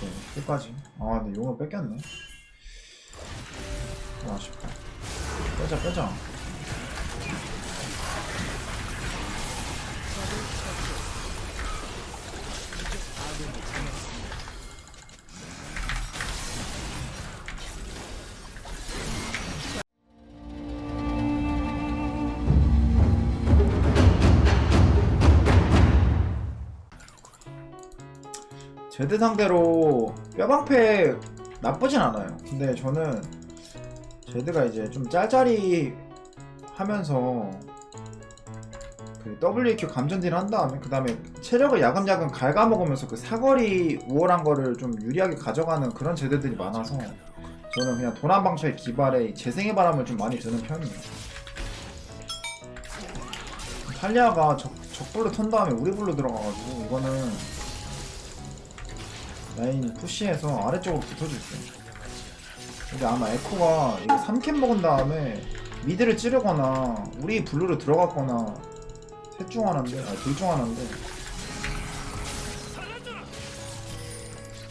네, 끝까지. 아, 근데 용을 뺏겼네. 좀 아쉽다. 빼자, 빼자. 제드 상대로 뼈방패 나쁘진 않아요. 근데 저는 제드가 이제 좀 짤짤이 하면서 그 WQ 감전딜 한 다음에 그 다음에 체력을 야금야금 갉아먹으면서 그 사거리 우월한 거를 좀 유리하게 가져가는 그런 제드들이 많아서 저는 그냥 도난방패 기발에 재생의 바람을 좀 많이 드는 편이에요. 탈리아가 적, 적불로 턴 다음에 우리 불로 들어가가지고 이거는 라인 푸시해서 아래쪽으로 붙어줄게요. 근데 아마 에코가 이거 3캔 먹은 다음에 미드를 찌르거나 우리 블루로 들어갔거나 셋 중 하나인데, 아니 둘중 하나인데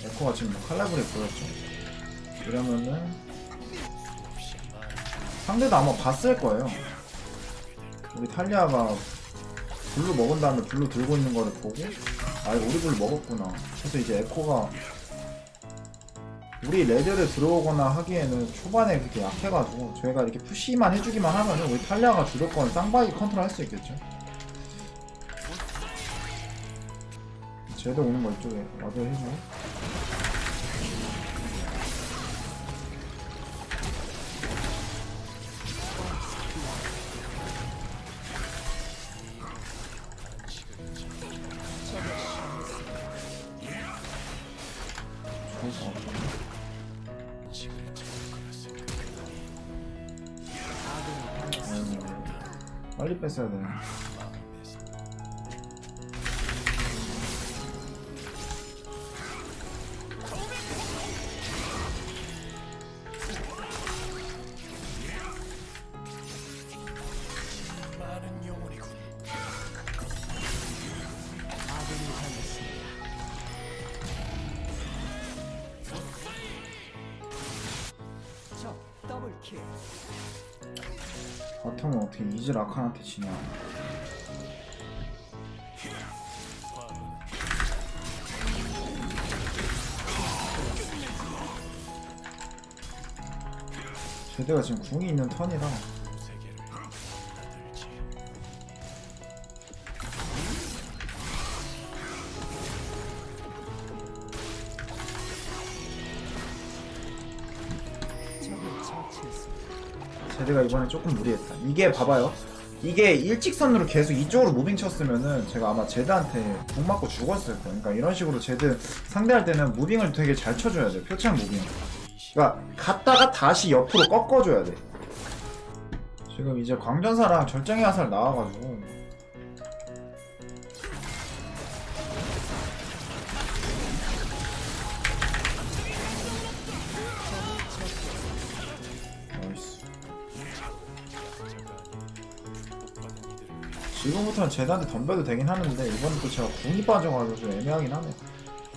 에코가 지금 뭐 칼라브레 보였죠. 이러면은 상대도 아마 봤을 거예요. 우리 탈리아가 블루 먹은 다음에 블루 들고 있는 거를 보고 아 블루 먹었구나. 그래서 이제 에코가 우리 레드를 들어오거나 하기에는 초반에 그렇게 약해가지고 저희가 이렇게 푸시만 해주기만 하면은 우리 탈리아가 주도권 쌍바이 컨트롤 할 수 있겠죠? 쟤도 오는 거 이쪽에 와도 아이고, 빨리 뺐어야 적 킬 바텀은 어떻게 이즈 라칸한테 지냐? 제대가 지금 궁이 있는 턴이라 제대가 이번에 조금 무리했다. 이게 봐봐요. 이게 일직선으로 계속 이쪽으로 무빙 쳤으면은 제가 아마 제드한테 궁 맞고 죽었을 거예요. 그러니까 이런 식으로 제드 상대할 때는 무빙을 되게 잘 쳐줘야 돼 표창 무빙. 그러니까 갔다가 다시 옆으로 꺾어줘야 돼. 지금 이제 광전사랑 절정의 화살 나와가지고 지금부터는 제드한테 덤벼도 되긴 하는데 이번엔 또 제가 궁이 빠져가지고 좀 애매하긴 하네.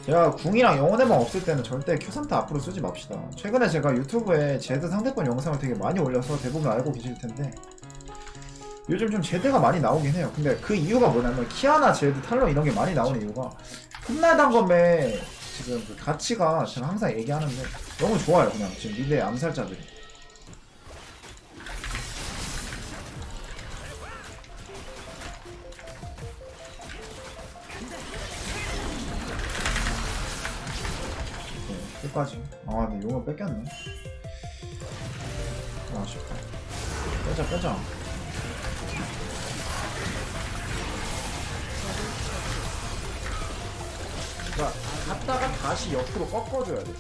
제가 궁이랑 영혼의 방 없을 때는 절대 큐3타 앞으로 쓰지 맙시다. 최근에 제가 유튜브에 제드 상대권 영상을 되게 많이 올려서 대부분 알고 계실 텐데 요즘 좀 제드가 많이 나오긴 해요. 근데 그 이유가 뭐냐면 키아나 제드 탈론 이런 게 많이 나오는 이유가 흠날단검의 지금 그 가치가 제가 항상 얘기하는데 너무 좋아요 그냥. 지금 미드의 암살자들이 끝까지. 아, 근데 용을 뺏겼네. 아, 아쉽다. 빼자, 빼자. 그러니까 갔다가 다시 옆으로 꺾어줘야 돼.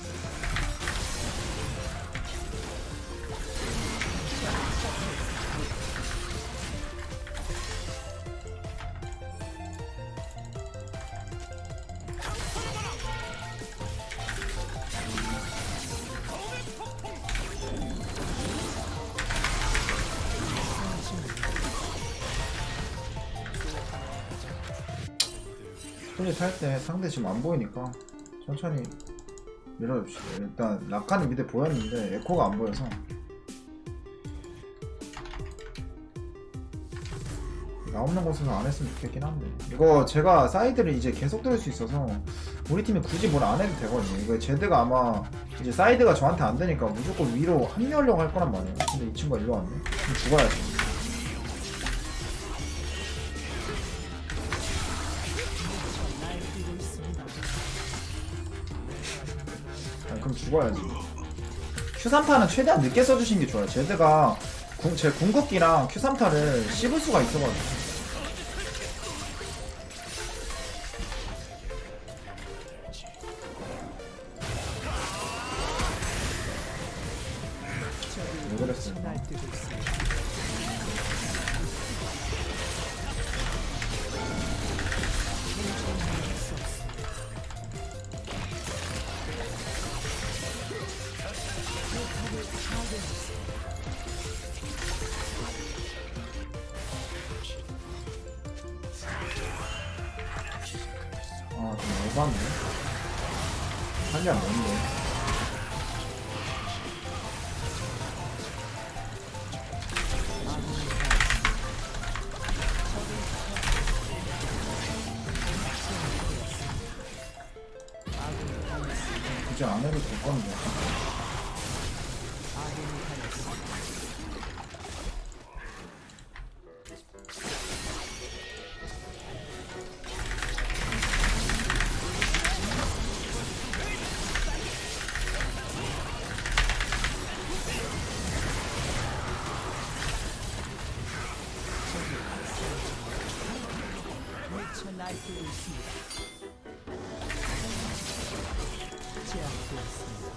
플릿 할때 상대 지금 안 보이니까 천천히 밀어줍시다. 일단 라카는 미대 보였는데 에코가 안 보여서 나 없는 곳에서 안 했으면 좋겠긴 한데 이거 제가 사이드를 이제 계속 들을 수 있어서 우리 팀이 굳이 뭘 안 해도 되거든요. 이거 제드가 아마 이제 사이드가 저한테 안 되니까 무조건 위로 합류하려고 할 거란 말이에요. 근데 이 친구가 일로 왔네. 죽어야지. 죽어야지. Q3타는 최대한 늦게 써주시는 게 좋아요. 제드가 궁, 제 궁극기랑 Q3타를 씹을 수가 있어가지고. 한게 안 뭔데. 굳이 안 해도 될 건데. 제압되었습니다.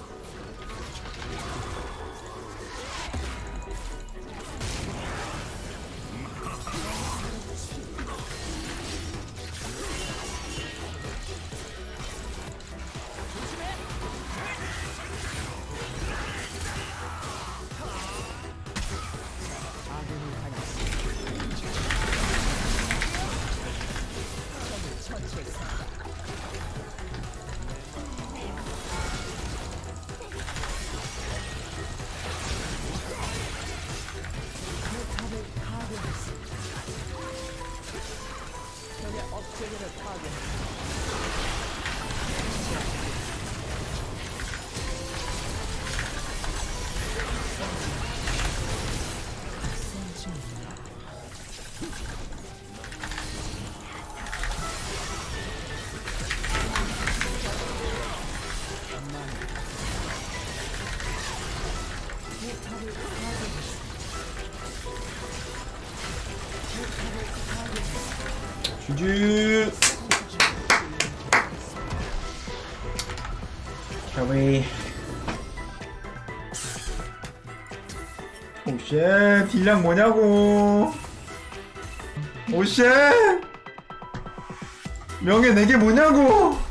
주주. 샤웨이. 오쉣 딜량 뭐냐고. 오쉣. 명예 내게 뭐냐고.